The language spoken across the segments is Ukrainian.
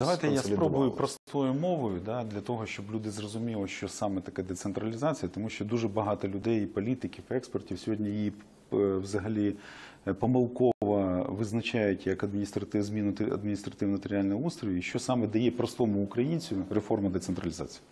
Давайте я спробую простою мовою, да, для того, щоб люди зрозуміли, що саме таке децентралізація, тому що дуже багато людей, і політиків, експертів сьогодні її е, взагалі е, помилково визначають як адміністратив, зміну те- адміністративно-територіального устрою, і що саме дає простому українцю реформа децентралізації.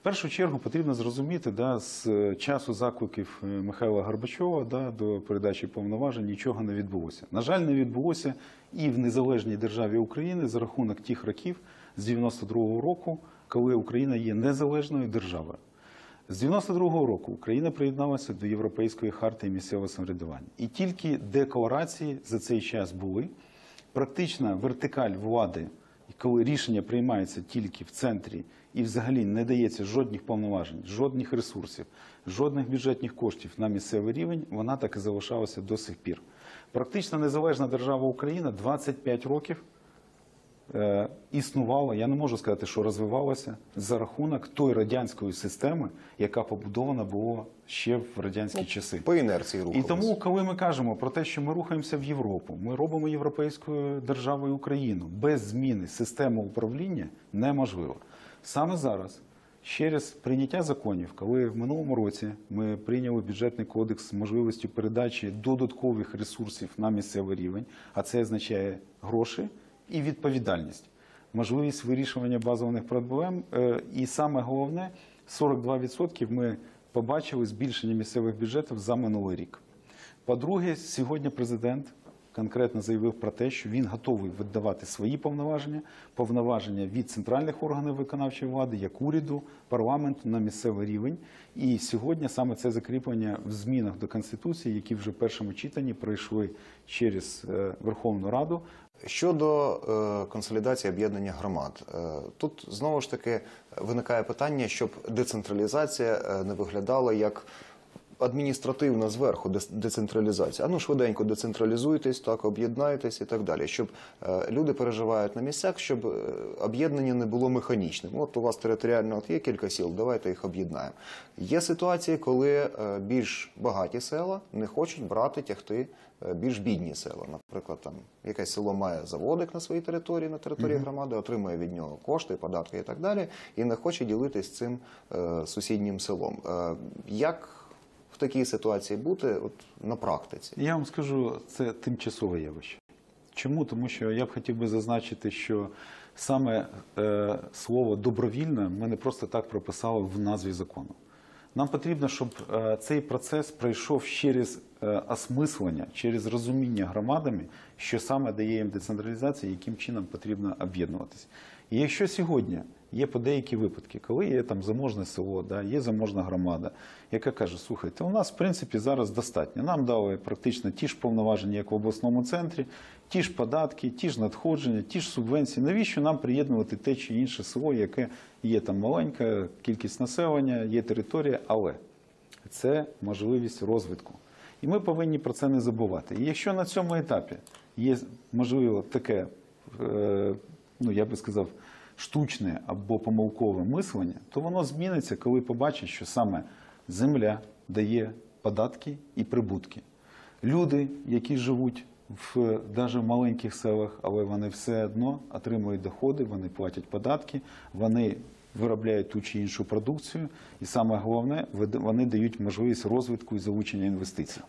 В першу чергу потрібно зрозуміти, да, з часу закликів е, Михайла Горбачова да, до передачі повноважень нічого не відбулося. На жаль, не відбулося і в незалежній державі України за рахунок тих років з 92-го року, коли Україна є незалежною державою. З 92-го року Україна приєдналася до Європейської хартії місцевого самоврядування. І тільки декларації за цей час були. Практична вертикаль влади, і коли рішення приймається тільки в центрі і взагалі не дається жодних повноважень, жодних ресурсів, жодних бюджетних коштів на місцевий рівень, вона так і залишалася до сих пір. Практично незалежна держава Україна 25 років існувала, я не можу сказати, що розвивалася за рахунок тої радянської системи, яка побудована була ще в радянські часи. По інерції І тому, коли ми кажемо про те, що ми рухаємося в Європу, ми робимо європейською державою Україну без зміни системи управління неможливо. Саме зараз, через прийняття законів, коли в минулому році ми прийняли бюджетний кодекс з можливістю передачі додаткових ресурсів на місцевий рівень, а це означає гроші і відповідальність, можливість вирішування базових проблем. е, І саме головне, 42% ми побачили збільшення місцевих бюджетів за минулий рік. По-друге, сьогодні президент конкретно заявив про те, що він готовий віддавати свої повноваження, повноваження від центральних органів виконавчої влади, як уряду, парламенту на місцевий рівень. І сьогодні саме це закріплення в змінах до конституції, які вже в першому читанні пройшли через е, Верховну Раду. Щодо е, консолідації об'єднання громад, е, тут знову ж таки виникає питання, щоб децентралізація не виглядала як адміністративна зверху децентралізація. А ну швиденько децентралізуйтесь, так об'єднайтесь і так далі. Щоб е, люди переживають на місцях, щоб е, об'єднання не було механічним. От у вас територіально от є кілька сіл, давайте їх об'єднаємо. Є ситуації, коли е, більш багаті села не хочуть брати тягти більш бідні села. Наприклад, там якесь село має заводик на своїй території, на території громади, отримує від нього кошти, податки і так далі, і не хоче ділитись цим е, сусіднім селом. Е, як в такій ситуації бути от, на практиці? Я вам скажу, це тимчасове явище. Чому? Тому що я б хотів би зазначити, що саме е, слово добровільне ми не просто так прописали в назві закону. Нам потрібно, щоб е, цей процес пройшов через е, осмислення, через розуміння громадами, що саме дає їм децентралізація, яким чином потрібно об'єднуватися. І якщо сьогодні є деякі випадки, коли є там заможне село, да, є заможна громада, яка каже, слухайте, у нас в принципі зараз достатньо. Нам дали практично ті ж повноваження, як в обласному центрі, ті ж податки, ті ж надходження, ті ж субвенції. Навіщо нам приєднувати те чи інше село, яке є там маленька кількість населення, є територія, але це можливість розвитку. І ми повинні про це не забувати. І якщо на цьому етапі є можливо таке, е, ну я би сказав, штучне або помилкове мислення, то воно зміниться, коли побачить, що саме земля дає податки і прибутки. Люди, які живуть в навіть в маленьких селах, але вони все одно отримують доходи, вони платять податки, вони виробляють ту чи іншу продукцію, і саме головне, вони дають можливість розвитку і залучення інвестицій.